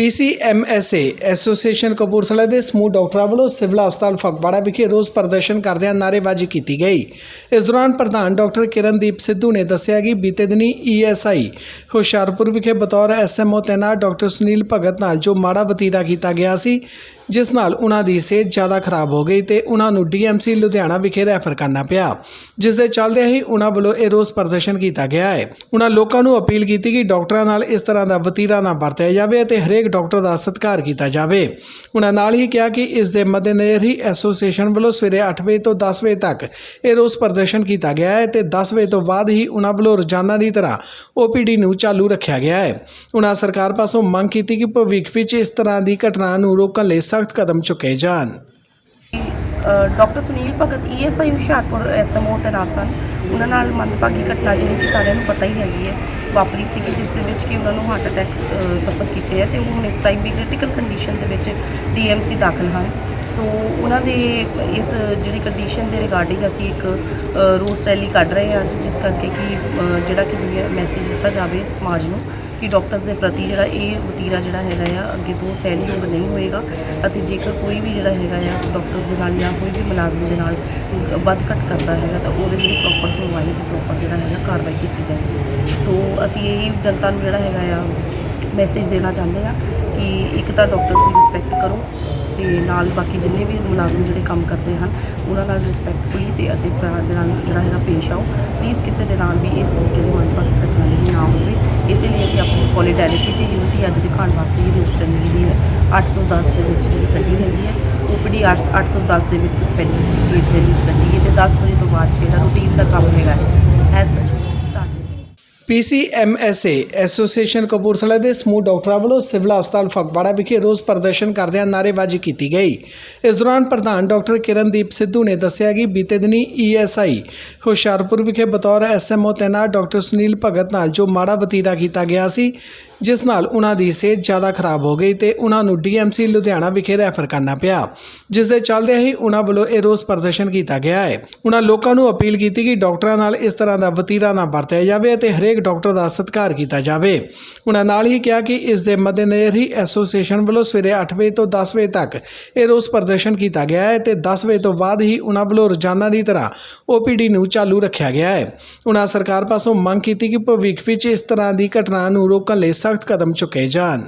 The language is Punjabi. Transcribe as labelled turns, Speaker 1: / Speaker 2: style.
Speaker 1: ਪੀਸੀਐਮਐਸਏ ਐਸੋਸੀਏਸ਼ਨ ਕਪੂਰਥਲਾ ਦੇ ਸਮੂਹ ਡਾਕਟਰਾਂ ਵੱਲੋਂ ਸਿਵਲ ਹਸਪਤਾਲ ਫਗਵਾੜਾ ਵਿਖੇ ਰੋਸ ਪ੍ਰਦਰਸ਼ਨ ਕਰਦਿਆਂ ਨਾਅਰੇਬਾਜ਼ੀ ਕੀਤੀ ਗਈ। ਇਸ ਦੌਰਾਨ ਪ੍ਰਧਾਨ ਡਾਕਟਰ ਕਿਰਨਦੀਪ ਸਿੱਧੂ ਨੇ ਦੱਸਿਆ ਕਿ ਬੀਤੇ ਦਿਨੀ ਈਐਸਆਈ ਹੁਸ਼ਿਆਰਪੁਰ ਵਿਖੇ ਬਤੌਰ ਐਸਐਮਓ ਤੈਨਾਤ ਡਾਕਟਰ ਸੁਨੀਲ ਭਗਤ ਨਾਲ ਜੋ ਮਾੜਾ ਵਤੀਰਾ ਕੀਤਾ ਗਿਆ ਸੀ, ਜਿਸ ਨਾਲ ਉਹਨਾਂ ਦੀ ਸਿਹਤ ਜ਼ਿਆਦਾ ਖਰਾਬ ਹੋ ਗਈ ਤੇ ਉਹਨਾਂ ਨੂੰ ਡੀਐਮਸੀ ਲੁਧਿਆਣਾ ਵਿਖੇ ਰੈਫਰ ਕਰਨਾ ਪਿਆ। ਜਿਸ ਦੇ ਚੱਲਦਿਆਂ ਹੀ ਉਹਨਾਂ ਵੱਲੋਂ ਇਹ ਰੋਸ ਪ੍ਰਦਰਸ਼ਨ ਕੀਤਾ ਗਿਆ ਹੈ। ਉਹਨਾਂ ਲੋਕਾਂ ਨੂੰ ਅਪੀਲ ਕੀਤੀ ਕਿ ਡਾਕਟਰਾਂ ਨਾਲ ਇਸ ਤਰ੍ਹਾਂ ਦਾ ਵਤੀਰਾ ਨਾ ਵਰਤਿਆ ਜਾਵੇ ਅਤੇ ਹਰੇਕ ਡਾਕਟਰ ਦਾ ਸਤਿਕਾਰ ਕੀਤਾ ਜਾਵੇ। ਉਹਨਾਂ ਨਾਲ ਹੀ ਕਿਹਾ ਕਿ ਇਸ ਦੇ ਮੱਦੇਨਜ਼ਰ ਹੀ ਐਸੋਸੀਏਸ਼ਨ ਵੱਲੋਂ ਸਵੇਰੇ 8 ਵਜੇ ਤੋਂ 10 ਵਜੇ ਤੱਕ ਇਹ ਰੋਸ ਪ੍ਰਦਰਸ਼ਨ ਕੀਤਾ ਗਿਆ ਹੈ ਤੇ 10 ਵਜੇ ਤੋਂ ਬਾਅਦ ਹੀ ਉਹਨਾਂ ਵੱਲੋਂ ਰੋਜ਼ਾਨਾ ਦੀ ਤਰ੍ਹਾਂ ਓਪੀਡੀ ਨੂੰ ਚਾਲੂ ਰੱਖਿਆ ਗਿਆ ਹੈ। ਉਹਨਾਂ ਸਰਕਾਰ ਪਾਸੋਂ ਮੰਗ ਕੀਤੀ ਕਿ ਭਵਿੱਖ ਵਿੱਚ ਇਸ ਤਰ੍ਹਾਂ ਦੀ ਘਟਨਾ ਨੂੰ ਰੋਕਣ ਲਈ ਸਖਤ ਕਦਮ ਚੁੱਕੇ ਜਾਣ।
Speaker 2: Doctor Sunil Bhagat ESI Hoshiarpur SMO ਤੈਨਾਤ ਸਨ। ਉਹਨਾਂ ਨਾਲ ਮੰਦਭਾਗੀ ਘਟਨਾ ਜਿਹੜੀ ਕਿ ਸਾਰਿਆਂ ਨੂੰ ਪਤਾ ਹੀ ਹੈਗੀ ਹੈ, ਵਾਪਰੀ ਸੀਗੀ, ਜਿਸ ਦੇ ਵਿੱਚ ਕਿ ਉਹਨਾਂ ਨੂੰ ਹਾਰਟ ਅਟੈਕ ਸਫਰ ਕੀਤੇ ਹੈ ਤੇ ਉਹ ਹੁਣ ਇਸ ਟਾਈਮ ਵੀ ਕ੍ਰਿਟੀਕਲ ਕੰਡੀਸ਼ਨ ਦੇ ਵਿੱਚ ਡੀਐਮਸੀ ਦਾਖਲ ਹਨ। ਸੋ ਉਹਨਾਂ ਦੇ ਇਸ ਜਿਹੜੀ ਕੰਡੀਸ਼ਨ ਦੇ ਰਿਗਾਰਡਿੰਗ ਅਸੀਂ ਇੱਕ ਰੋਸ ਰੈਲੀ ਕੱਢ ਰਹੇ ਹਾਂ ਅੱਜ, ਜਿਸ ਕਰਕੇ ਕਿ ਜਿਹੜਾ ਕਿ ਮੈਸੇਜ ਦਿੱਤਾ ਜਾਵੇ ਸਮਾਜ ਨੂੰ। ਕਿ ਡਾਕਟਰਸ ਦੇ ਪ੍ਰਤੀ ਜਿਹੜਾ ਇਹ ਵਤੀਰਾ ਜਿਹੜਾ ਹੈਗਾ ਆ, ਅੱਗੇ ਤੋਂ ਸਹਿਣਯੋਗ ਨਹੀਂ ਹੋਏਗਾ ਅਤੇ ਜੇਕਰ ਕੋਈ ਵੀ ਜਿਹੜਾ ਹੈਗਾ ਆ, ਡਾਕਟਰਸ ਦੇ ਨਾਲ ਜਾਂ ਕੋਈ ਵੀ ਮੁਲਾਜ਼ਮ ਦੇ ਨਾਲ ਵੱਧ ਘੱਟ ਕਰਦਾ ਹੈਗਾ ਤਾਂ ਉਹਦੇ ਲਈ ਪ੍ਰੋਪਰ ਸੁਣਵਾਈ ਤੇ ਪ੍ਰੋਪਰ ਜਿਹੜਾ ਹੈਗਾ ਕਾਰਵਾਈ ਕੀਤੀ ਜਾਏਗੀ। ਸੋ ਅਸੀਂ ਇਹ ਜਨਤਾ ਨੂੰ ਜਿਹੜਾ ਹੈਗਾ ਆ ਮੈਸੇਜ ਦੇਣਾ ਚਾਹੁੰਦੇ ਆ ਕਿ ਇੱਕ ਤਾਂ ਡਾਕਟਰਸ ਦੀ ਰਿਸਪੈਕਟ ਕਰੋ ਤੇ ਨਾਲ ਬਾਕੀ ਜਿੰਨੇ ਵੀ ਮੁਲਾਜ਼ਮ ਜਿਹੜੇ ਕੰਮ ਕਰਦੇ ਹਨ, ਉਹਨਾਂ ਨਾਲ ਰਿਸਪੈਕਟਫੁਲੀ ਤੇ ਅਤੇ ਪਿਆਰ ਦੇ ਨਾਲ ਜਿਹੜਾ ਹੈਗਾ ਪੇਸ਼ ਆਓ। ਪਲੀਜ਼ ਕਿਸੇ ਦੇ ਨਾਲ ਵੀ ਇਸ ਤਰੀਕੇ ਦੀ ਮਨਪਸੰਦ ਘਟਨਾ ਜਿਹੜੀ ਨਾ ਹੋਵੇ। ਇਸੇ ਲਈ ਅਸੀਂ ਆਪਣੀ ਸੋਲੀਡੈਰਿਟੀ ਤੇ ਯੂਨਿਟੀ ਅੱਜ ਦਿਖਾਉਣ ਵਾਸਤੇ ਜਿਹੜੀ ਰੂਸ ਜਿਹੜੀ ਹੈ। 8 ਤੋਂ 10 ਦੇ ਵਿੱਚ ਜਿਹੜੀ ਕੱਢੀ ਹੈਗੀ ਹੈ ਓਪੀਡੀ 8 8 ਤੋਂ 10 ਦੇ ਵਿੱਚ ਸਸਪੈਂਡ ਸੀ ਗੇਟ ਦੇ ਰਿਲੀਜ਼ ਕੱਢੀ ਗਈ ਤੇ 10 ਵਜੇ ਤੋਂ ਬਾਅਦ ਜਿਹੜਾ ਰੂਟੀਨ ਦਾ ਕੰਮ ਹੈਗਾ ਐਸ ਸੱਚ
Speaker 1: ਪੀਸੀਐਮਐਸਏ ਐਸੋਸੀਏਸ਼ਨ ਕਪੂਰਥਲਾ ਦੇ ਸਮੂਹ ਡਾਕਟਰਾਂ ਵੱਲੋਂ ਸਿਵਲ ਹਸਪਤਾਲ ਫਗਵਾੜਾ ਵਿਖੇ ਰੋਸ ਪ੍ਰਦਰਸ਼ਨ ਕਰਦਿਆਂ ਨਾਅਰੇਬਾਜ਼ੀ ਕੀਤੀ ਗਈ। ਇਸ ਦੌਰਾਨ ਪ੍ਰਧਾਨ ਡਾਕਟਰ ਕਿਰਨਦੀਪ ਸਿੱਧੂ ਨੇ ਦੱਸਿਆ ਕਿ ਬੀਤੇ ਦਿਨੀ ਈਐਸਆਈ ਹੁਸ਼ਿਆਰਪੁਰ ਵਿਖੇ ਬਤੌਰ ਐਸਐਮਓ ਤੈਨਾਤ ਡਾਕਟਰ ਸੁਨੀਲ ਭਗਤ ਨਾਲ ਜੋ ਮਾੜਾ ਵਤੀਰਾ ਕੀਤਾ ਗਿਆ ਸੀ, ਜਿਸ ਨਾਲ ਉਹਨਾਂ ਦੀ ਸਿਹਤ ਜ਼ਿਆਦਾ ਖਰਾਬ ਹੋ ਗਈ ਤੇ ਉਹਨਾਂ ਨੂੰ ਡੀਐਮਸੀ ਲੁਧਿਆਣਾ ਵਿਖੇ ਰੈਫਰ ਕਰਨਾ ਪਿਆ। ਜਿਸ ਦੇ ਚੱਲਦਿਆਂ ਹੀ ਉਹਨਾਂ ਵੱਲੋਂ ਇਹ ਰੋਸ ਪ੍ਰਦਰਸ਼ਨ ਕੀਤਾ ਗਿਆ ਹੈ। ਉਹਨਾਂ ਲੋਕਾਂ ਨੂੰ ਅਪੀਲ ਕੀਤੀ ਕਿ ਡਾਕਟਰਾਂ ਨਾਲ ਇਸ ਤਰ੍ਹਾਂ ਦਾ ਵਤੀਰਾ ਨਾ ਵਰਤਿਆ ਜਾਵੇ ਅਤੇ ਹਰੇਕ ਡਾਕਟਰ ਦਾ ਸਤਿਕਾਰ ਕੀਤਾ ਜਾਵੇ। ਉਹਨਾਂ ਨਾਲ ਹੀ ਕਿਹਾ ਕਿ ਇਸ ਦੇ ਮੱਦੇਨਜ਼ਰ ਹੀ ਐਸੋਸੀਏਸ਼ਨ ਵੱਲੋਂ ਸਵੇਰੇ 8 ਵਜੇ ਤੋਂ 10 ਵਜੇ ਤੱਕ ਇਹ ਰੋਸ ਪ੍ਰਦਰਸ਼ਨ ਕੀਤਾ ਗਿਆ ਹੈ ਤੇ 10 ਵਜੇ ਤੋਂ ਬਾਅਦ ਹੀ ਉਹਨਾਂ ਵੱਲੋਂ ਰੋਜ਼ਾਨਾ ਦੀ ਤਰ੍ਹਾਂ ਓਪੀਡੀ ਨੂੰ ਚਾਲੂ ਰੱਖਿਆ ਗਿਆ ਹੈ। ਉਹਨਾਂ ਸਰਕਾਰ ਪਾਸੋਂ ਮੰਗ ਕੀਤੀ ਕਿ ਭਵਿੱਖ ਵਿੱਚ ਇਸ ਤਰ੍ਹਾਂ ਦੀ ਘਟਨਾ ਨੂੰ ਰੋਕਣ ਲਈ ਸਖਤ ਕਦਮ ਚੁੱਕੇ ਜਾਣ।